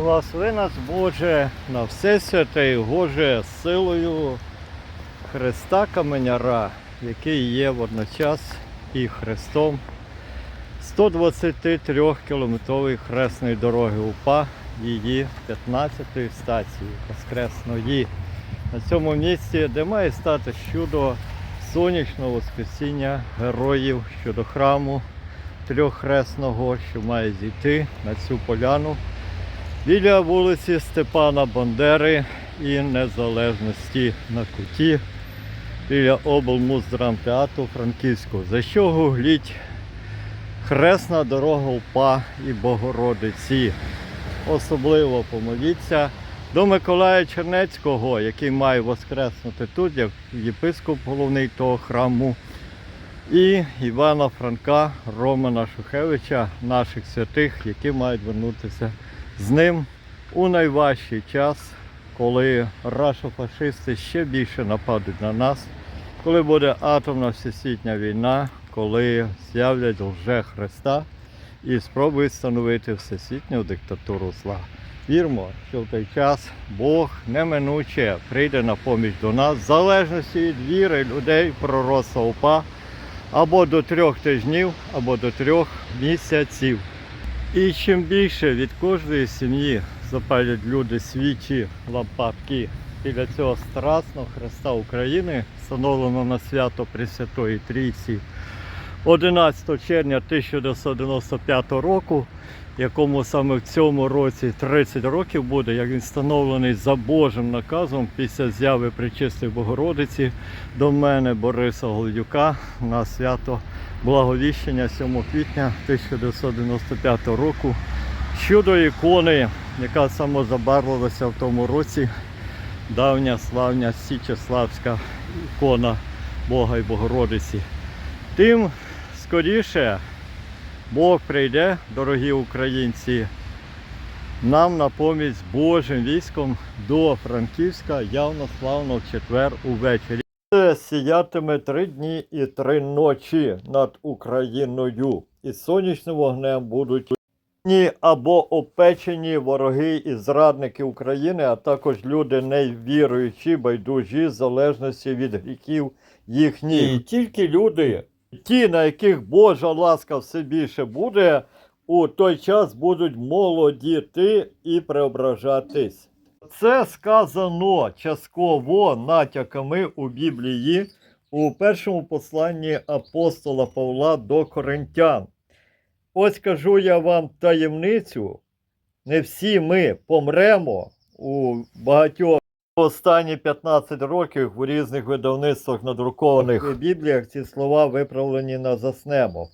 Благослови нас, Боже, на все святе і Боже силою Христа Каменяра, який є водночас і Христом 123 кілометрової хресної дороги УПА, її 15-ї стації Воскресної. На цьому місці, де має стати чудо сонячного воскресіння героїв щодо храму трьоххресного, що має зійти на цю поляну біля вулиці Степана Бандери і Незалежності на куті біля облмуздрамтеатру Франківського. За що гугліть хресна дорога УПА і Богородиці. Особливо помоліться до Миколая Чернецького, який має воскреснути тут, як єпископ головний того храму. І Івана Франка, Романа Шухевича, наших святих, які мають вернутися з ним у найважчий час, коли рашофашисти ще більше нападуть на нас, коли буде атомна всесвітня війна, коли з'являть лже Христа і спробують встановити всесвітню диктатуру зла. Вірмо, що в той час Бог неминуче прийде на поміч до нас, в залежності від віри людей, пророцтва УПА, або до трьох тижнів, або до трьох місяців. І чим більше від кожної сім'ї запалять люди свічі, лампадки біля цього страсного Христа України, встановлено на свято Пресвятої Трійці 11 червня 1995 року, якому саме в цьому році 30 років буде, як він встановлений за Божим наказом після зяви Пречистої Богородиці до мене Бориса Голодюка на свято Благовіщення 7 квітня 1995 року. Чудо ікони, яка самозабарвилася в тому році, давня славня Січеславська ікона Бога і Богородиці. Тим скоріше Бог прийде, дорогі українці, нам на поміч з Божим військом до Франківська явно славно в четвер увечері. Сіятиме три дні і три ночі над Україною, і сонячним вогнем будуть або опечені вороги і зрадники України, а також люди невіруючі, байдужі, в залежності від гріхів їхніх. І тільки люди, ті, на яких Божа ласка все більше буде, у той час будуть молодіти і преображатись. Це сказано частково натяками у Біблії у першому посланні апостола Павла до Коринтян. Ось кажу я вам таємницю. Не всі ми помремо у багатьох останні 15 років у різних видавництвах надрукованих Бібліях ці слова виправлені на заснемо.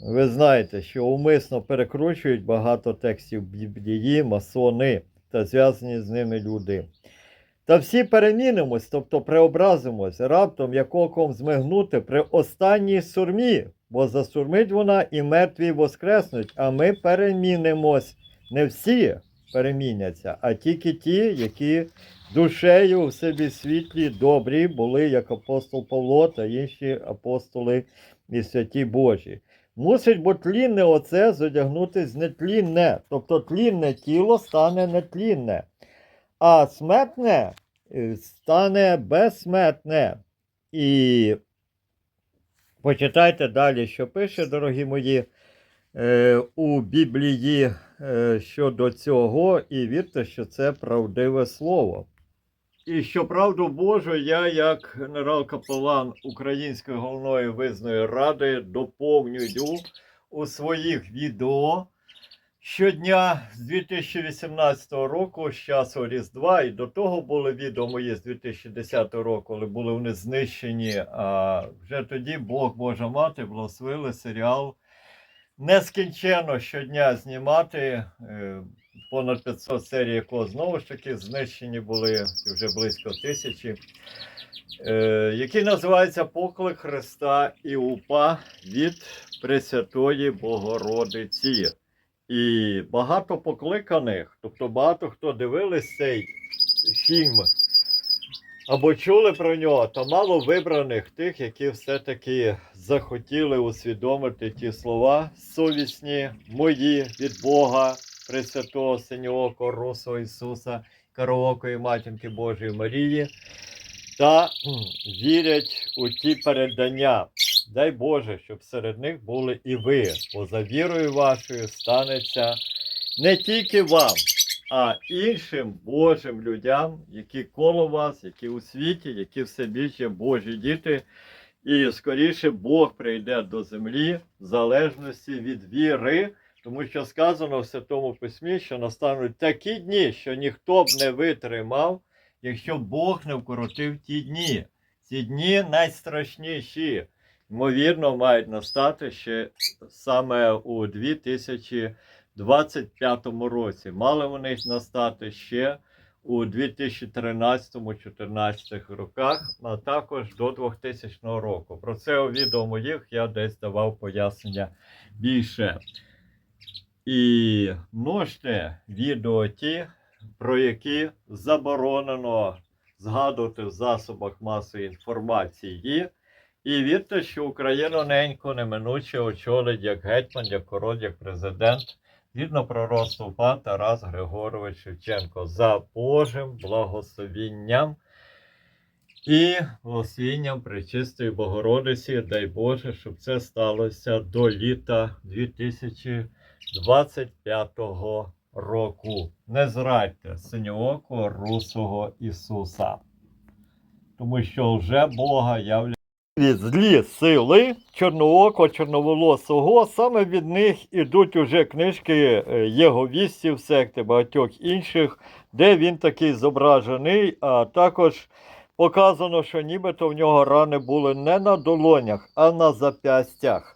Ви знаєте, що умисно перекручують багато текстів Біблії, масони та зв'язані з ними люди. Та всі перемінимось, тобто преобразимось, раптом як оком змигнути при останній сурмі, бо засурмить вона і мертві воскреснуть, а ми перемінимось. Не всі переміняться, а тільки ті, які душею в собі світлі, добрі були, як апостол Павло та інші апостоли і святі Божі. Мусить бо тлінне оце зодягнутись в нетлінне, тобто тлінне тіло стане нетлінне, а смертне е, стане безсмертне. І почитайте далі, що пише, дорогі мої, е, у Біблії щодо цього, і вірте, що це правдиве слово. І що правду Божу, я, як генерал-капелан Української головної визної ради, доповнюю у своїх відео щодня з 2018 року, з часу Різдва, і до того були відео мої з 2010 року, але були вони знищені. А вже тоді Бог Божа Мати благословили серіал нескінченно щодня знімати. е, понад 500 серій, якого знову ж таки знищені були вже близько тисячі, е, який називається Поклик Христа і УПА від Пресвятої Богородиці. І багато покликаних, тобто багато хто дивились цей фільм або чули про нього, та мало вибраних тих, які все-таки захотіли усвідомити ті слова совісні, мої від Бога, Пресвятого Синьоокого Русого Ісуса, Караокої Матінки Божої Марії та вірять у ті передання. Дай Боже, щоб серед них були і ви, бо за вірою вашою станеться не тільки вам, а іншим Божим людям, які коло вас, які у світі, які все більше Божі діти. І скоріше Бог прийде до землі в залежності від віри, тому що сказано в Святому Письмі, що настануть такі дні, що ніхто б не витримав, якщо Бог не вкоротив ті дні. Ці дні найстрашніші, ймовірно, мають настати ще саме у 2025 році. Мали вони настати ще у 2013-2014 роках, а також до 2000 року. Про це у відео моїх я десь давав пояснення більше. І множте відео ті, про які заборонено згадувати в засобах масової інформації. І вірте, що Україну ненько неминуче очолить як гетьман, як король, як президент згідно пророцтва УПА Тарас Григорович Шевченко за Божим благословінням і благословінням Пречистої Богородиці. Дай Боже, щоб це сталося до літа 2025 року. Не зрадьте синьоокого русого Ісуса, тому що вже Бога являє від злі сили чорнооко, чорноволосого, саме від них ідуть уже книжки е, єговістів, секти багатьох інших, де він такий зображений, а також показано, що нібито в нього рани були не на долонях, а на зап'ястях.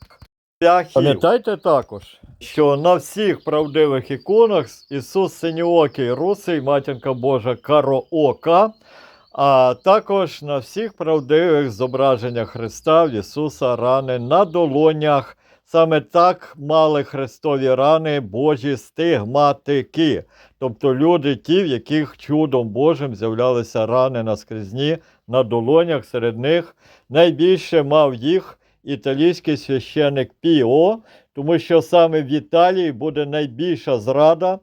Пам'ятайте також, що на всіх правдивих іконах Ісус Синьоокий, Русий, Матінка Божа Кароока, а також на всіх правдивих зображеннях Христа в Ісуса рани на долонях. Саме так мали Христові рани Божі стигматики, тобто люди, ті, в яких чудом Божим з'являлися рани наскрізні на долонях. Серед них найбільше мав їх італійський священик Піо, тому що саме в Італії буде найбільша зрада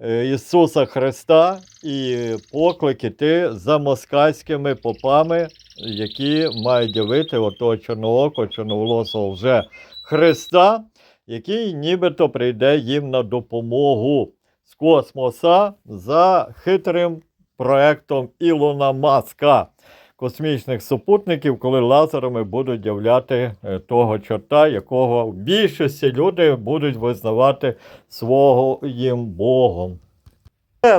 Ісуса Христа і поклик іти за москальськими попами, які мають явити отого чорноокого, чорноволосого вже Христа, який нібито прийде їм на допомогу з космоса за хитрим проектом Ілона Маска космічних супутників, коли лазерами будуть являти е, того чорта, якого в більшості люди будуть визнавати свого їм Богом.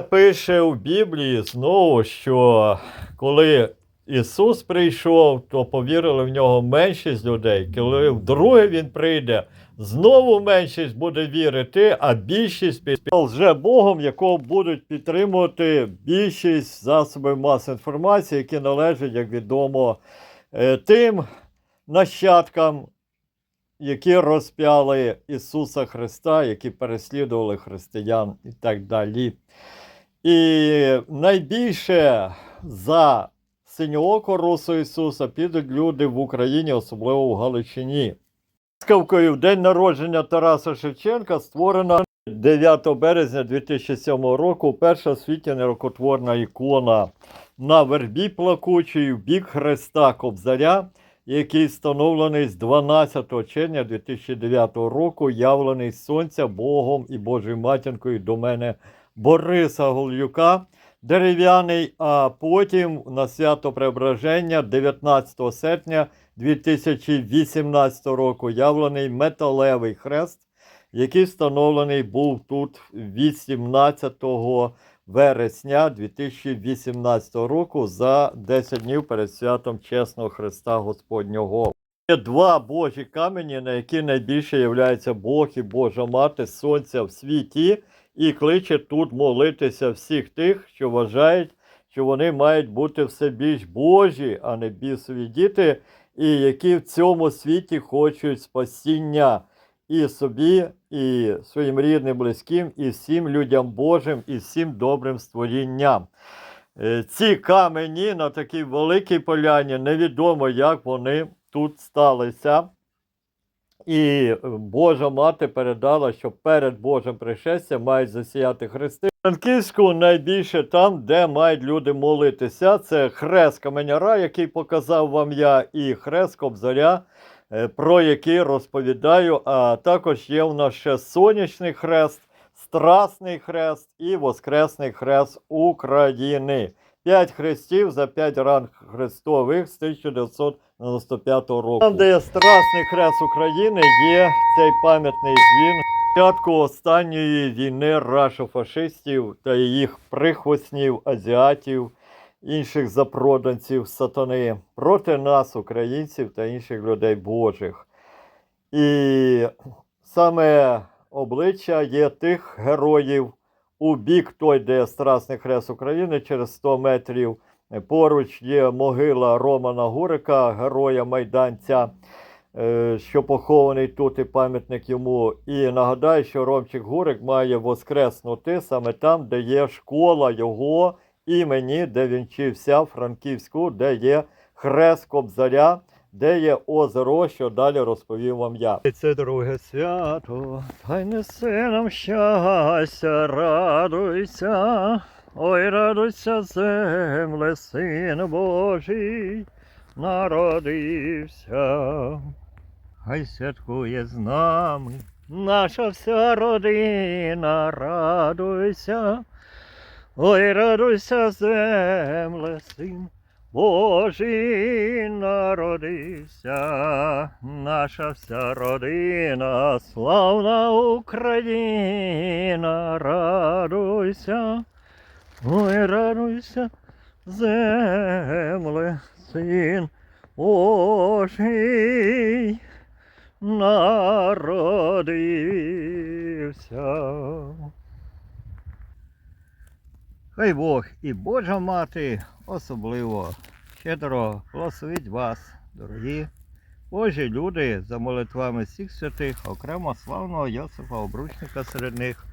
Пише у Біблії знову, що коли Ісус прийшов, то повірили в нього меншість людей. Коли вдруге Він прийде, знову меншість буде вірити, а більшість лже Богом, якого будуть підтримувати більшість засобів масової інформації, які належать, як відомо, е, тим нащадкам, які розп'яли Ісуса Христа, які переслідували християн і так далі. І найбільше за синьооко русу Ісуса підуть люди в Україні, особливо в Галичині. Скавкою в день народження Тараса Шевченка створена 9 березня 2007 року перша в світі нерокотворна ікона на вербі плакучій в бік Христа Кобзаря, який встановлений з 12 червня 2009 року, явлений сонця Богом і Божою матінкою до мене Бориса Голюка дерев'яний, а потім на свято Преображення 19 серпня 2018 року явлений металевий хрест, який встановлений був тут 18 вересня 2018 року за 10 днів перед святом Чесного Христа Господнього. Є два Божі камені, на які найбільше являється Бог і Божа Мати Сонця в світі, і кличе тут молитися всіх тих, що вважають, що вони мають бути все більш Божі, а не бісові діти, і які в цьому світі хочуть спасіння і собі, і своїм рідним, близьким, і всім людям Божим, і всім добрим створінням. Е, Ці камені на такій великій поляні невідомо, як вони тут сталися. І е, Божа мати передала, що перед Божим пришестям мають засіяти хрести. Франківську найбільше там, де мають люди молитися. Це хрест Каменяра, який показав вам я, і хрест Кобзаря, е, про який розповідаю. А також є у нас ще сонячний хрест, страсний хрест і воскресний хрест України. П'ять хрестів за п'ять ранг хрестових з 1995 року. Там, де Страсний хрест України, є цей пам'ятний дзвін. Початку останньої війни рашофашистів та їх прихвостнів, азіатів, інших запроданців сатани проти нас, українців та інших людей Божих. І саме обличчя є тих героїв у бік той, де Страсний Хрест України, через 100 метрів. Поруч є могила Романа Гурика, героя майданця, е, що похований тут і пам'ятник йому. І нагадаю, що Ромчик Гурик має воскреснути саме там, де є школа його імені, де він вчився в Франківську, де є хрест Кобзаря, де є озеро, що далі розповім вам я. Це друге свято, хай несе нам щастя, радуйся. Ой, радуйся, земле, син Божий, народився. Хай святкує з нами наша вся родина, радуйся. Ой, радуйся, земле, син Божий народився, наша вся родина, славна Україна, радуйся. Ой, радуйся, земле, син Божий народився. Хай Бог і Божа мати особливо щедро благословить вас, дорогі Божі люди, за молитвами всіх святих, окремо славного Йосифа Обручника серед них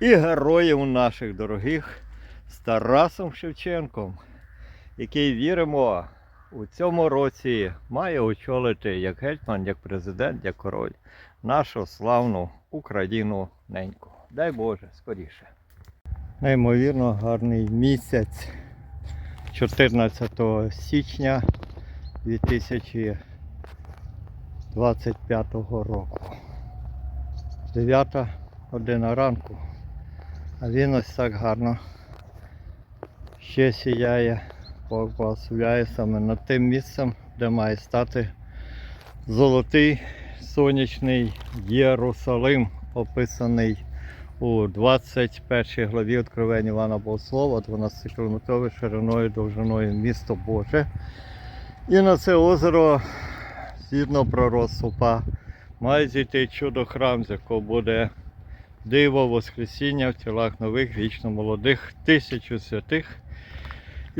і героїв наших дорогих з Тарасом Шевченком, який віримо у цьому році має очолити як гетьман, як президент, як король нашу славну Україну неньку. Дай Боже, скоріше. Неймовірно гарний місяць 14 січня 2025 року. 9 година ранку. А він ось так гарно ще сіяє, Бог саме над тим місцем, де має стати золотий сонячний Єрусалим, описаний у 21 главі Откровень Івана Богослова, 12 кілометровою шириною довжиною місто Боже. І на це озеро, згідно пророцтва, має зійти чудо храм, з якого буде диво Воскресіння в тілах нових, вічно молодих, тисячу святих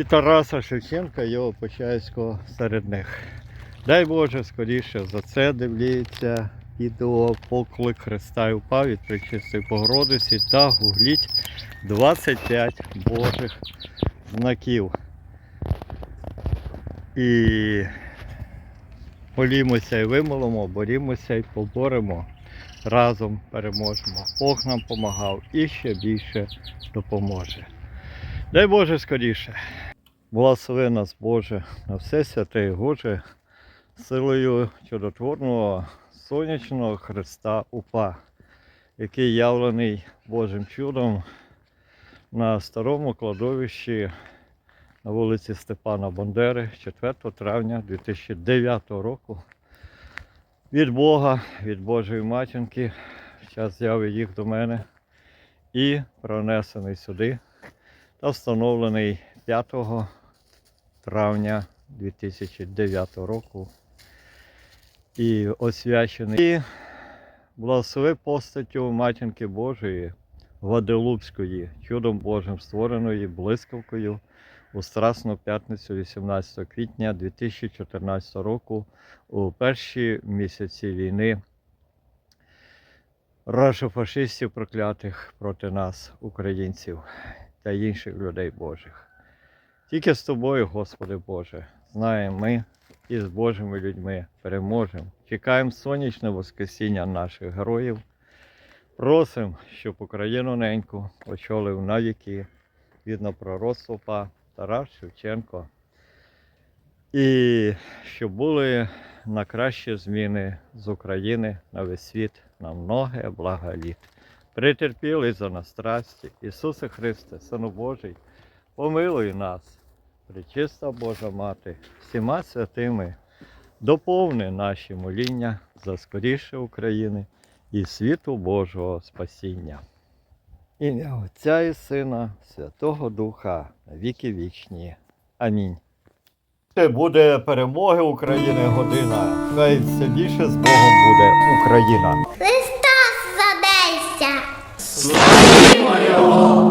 і Тараса Шевченка, його Почаївського серед них. Дай Боже, скоріше за це дивліться відео поклик Христа і упав від Пречистої Богородиці та гугліть 25 Божих знаків. І молімося і вимолимо, борімося і поборемо. Разом переможемо. Бог нам допомагав і ще більше допоможе. Дай Боже скоріше. Благослови нас, Боже, на все святе і Боже, силою чудотворного сонячного Христа УПА, який явлений Божим чудом на старому кладовищі на вулиці Степана Бандери 4 травня 2009 року. Від Бога, від Божої матінки, час з'яви їх до мене і пронесений сюди та встановлений 5 травня 2009 року і освячений. І благослови постаттю Матінки Божої Гваделупської, чудом Божим створеної блискавкою у Страсну п'ятницю 18 квітня 2014 року у перші місяці війни рашофашистів проклятих проти нас, українців та інших людей Божих. Тільки з тобою, Господи Боже, знаємо ми і з Божими людьми переможемо Чекаємо сонячне воскресіння наших героїв. Просимо, щоб Україну неньку очолив на віки відно пророцтво па Тарас Шевченко. І щоб були на кращі зміни з України на весь світ на многе блага літ. Притерпіли за нас страсті, Ісусе Христе, Сину Божий, помилуй нас, Пречиста Божа Мати, всіма святими, доповни наші моління за скоріше України і світу Божого спасіння. Ім'я Отця і Сина, Святого Духа, на віки вічні. Амінь. Це буде перемоги України година. Хай все більше з Богом буде Україна. Христос задейся! Славімо його!